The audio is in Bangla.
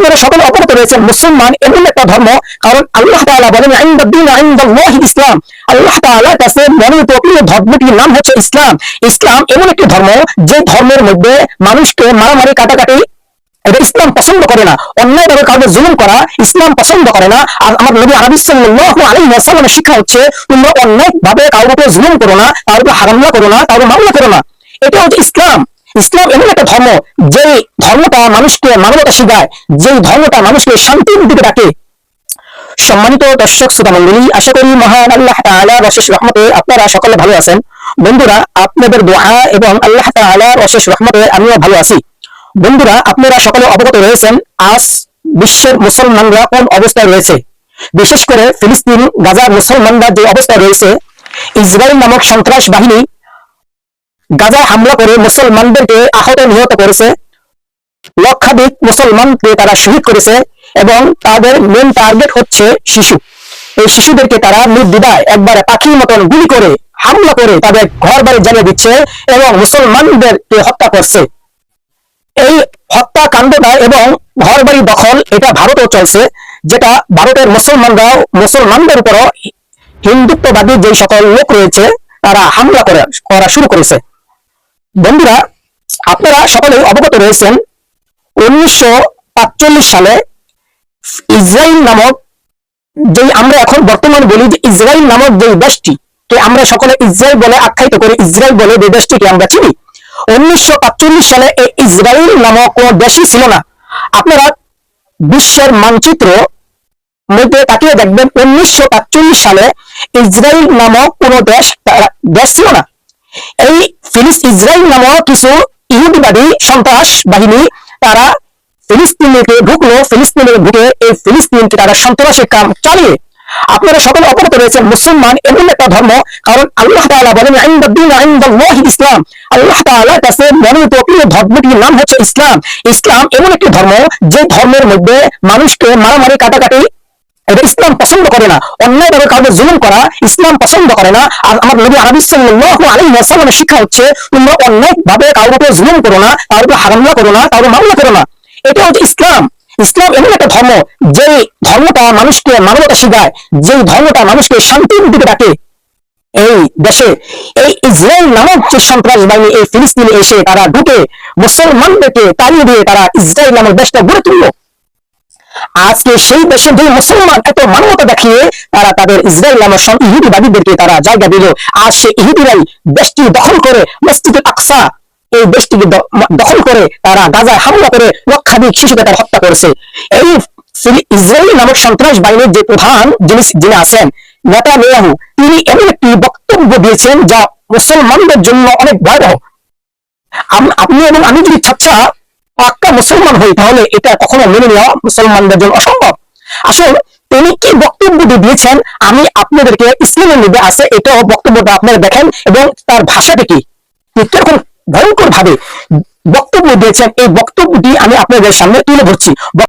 আপনারা সকলে অবগত রয়েছেন, মুসলমান এমন একটা ধর্ম, কারণ আল্লাহ তাআলা বলেন ইসলাম। আল্লাহ তাআলার কাছে মনোনীত প্রিয় ধর্মটির নাম হচ্ছে ইসলাম। ইসলাম এমন একটি ধর্ম, যে ধর্মের মধ্যে মানুষকে মারামারি, কাটাকাটি, এটা ইসলাম পছন্দ করে না। অন্যায় ভাবে কাউকে জুলুম করা, ইসলাম পছন্দ করে না। আর আমার নবী আরবি সাল্লাল্লাহু শিক্ষা হচ্ছে, তোমরা অন্যায় ভাবে কারোর উপর জুলুম করো না, কারোর উপর হারামলা করো না, কারোর মামলা করো না। এটা হচ্ছে ইসলাম। ইসলাম এমন একটা ধর্ম যে ধর্মটা মানুষকে মানবতা শিখায় যে ধর্মটা মানুষকে শান্তির দিকে ডাকে। সম্মানিত দর্শক শ্রোতা মন্ডলী আশা করি মহান আল্লাহ তাআলার অশেষ রহমতে আপনারা সকলে ভালো আছেন। বন্ধুরা, আপনাদের দোয়া এবং আল্লাহ তাআলার অশেষ রহমতে আমিও ভালো আছি। বন্ধুরা, আপনারা সকলে অবগত রয়েছেন, আজ বিশ্বের মুসলমানরা কোন অবস্থায় রয়েছে? বিশেষ করে ফিলিস্তিন গাজার মুসলমানরা যে অবস্থায় রয়েছে, ইসরায়েল নামক সন্ত্রাস বাহিনী গাজায় হামলা করে মুসলমানদেরকে আহত নিহত করেছে। লক্ষাধিক মুসলমানকে তারা শহীদ করেছে এবং তাদের মেন টার্গেট হচ্ছে শিশু। এই শিশুদেরকে তারা নির্দিদায় একবারে পাখির মতন গুলি করে হামলা করে তাদের ঘর বাড়ি জ্বালিয়ে দিচ্ছে এবং মুসলমানদেরকে হত্যা করছে। এই হত্যাকাণ্ডটা এবং ঘর বাড়ি দখল, এটা ভারতেও চলছে, যেটা ভারতের মুসলমানরা মুসলমানদের উপরও হিন্দুত্ববাদী যে সকল লোক রয়েছে, তারা হামলা করা শুরু করেছে। বন্ধুরা, আপনারা সকলে অবগত রয়েছেন, উনিশশো আটচল্লিশ সালে ইসরায়েল নামক যে আমরা এখন বর্তমান বলি যে ইসরায়েল নামক যে দেশটি, কে আমরা সকলে ইসরায়েল বলে আখ্যায়িত করি ইসরায়েল বলে যে দেশটিকে আমরা চিনি, উনিশশো আটচল্লিশ সালে এই ইসরায়েল নামক কোন দেশই ছিল না। আপনারা বিশ্বের মানচিত্র মধ্যে তাকিয়ে দেখবেন, উনিশশো আটচল্লিশ সালে ইসরায়েল নামক কোন দেশ দেশ ছিল না। ফিলিস ইসরায়েল নামক কিছু ইহুদিবাদী সন্ত্রাস বাহিনী তারা ফিলিস্তিনকে ঢুকলো ফিলিস্তিনে ঢুকে এই ফিলিস্তিনকে তারা সন্ত্রাসের কাম চালিয়ে। আপনারা সকলে অবগত রয়েছেন, মুসলমান এমন একটা ধর্ম, কারণ আল্লাহ তাআলা বলেন ইসলাম। আল্লাহ তাআলার কাছে মনোনীত প্রিয় ধর্মটির নাম হচ্ছে ইসলাম। ইসলাম এমন একটি ধর্ম, যে ধর্মের মধ্যে মানুষকে মারামারি, কাটাকাটি এটা ইসলাম পছন্দ করে না। অন্যায় ভাবে কাউকে জুলুম করা, ইসলাম পছন্দ করে না। আর আমার নবী আরবি ওয়াসাল্লামের শিক্ষা হচ্ছে, তোমরা অন্যায় ভাবে কারোর উপর জুলুম করো না, কারোর উপর হারামলা করো না, কারোর মামলা করো না। এটা হচ্ছে ইসলাম। ইসলাম এমন একটা ধর্ম যে ধর্মটা মানুষকে মানবতা শিখায় যে ধর্মটা মানুষকে শান্তির দিকে ডাকে। এই দেশে, এই ইসরায়েল নামক যে সন্ত্রাস বাহিনী এই ফিলিস্তিনে এসে তারা ঢুকে মুসলমানদেরকে তাড়িয়ে দিয়ে তারা ইসরায়েল নামক দেশটা গড়ে তুললো। আজকে সেই দুই মুসলমান এত মানবতা দেখিয়ে তারা তাদের ইসরায়েল নামের সব ইহুদিবাদীদেরকে তারা জায়গা দিল। আজ সে ইহুদিরাই দেশটি দখল করে মসজিদে আকসা, এই দেশটিকে দখল করে তারা গাজায় হামলা করে লক্ষাধিক শিশুকে তারা হত্যা করেছে। এই ইসরায়েল নামক সন্ত্রাস বাহিনীর যে প্রধান যিনি যিনি আছেন, নেতানিয়াহু, তিনি এমন একটি বক্তব্য দিয়েছেন যা মুসলমানদের জন্য অনেক ভয়াবহ। আপনি এবং আমি যদি ছাত্রা পাক্কা মুসলমান হই, তাহলে এটা কখনো মেনে নেওয়া মুসলমানদের জন্য অসম্ভব। আসলে, তিনি কি বক্তব্য দিয়েছেন, আমি আপনাদেরকে ইসলামের মধ্যে আছে, এটাও বক্তব্যটা আপনারা দেখেন, এবং তার ভাষাটা কি? কীরকম ভয়ঙ্কর ভাবে বক্তব্য দিয়েছেন, এই বক্তব্যটি আমি আপনাদের সামনে তুলে ধরছি।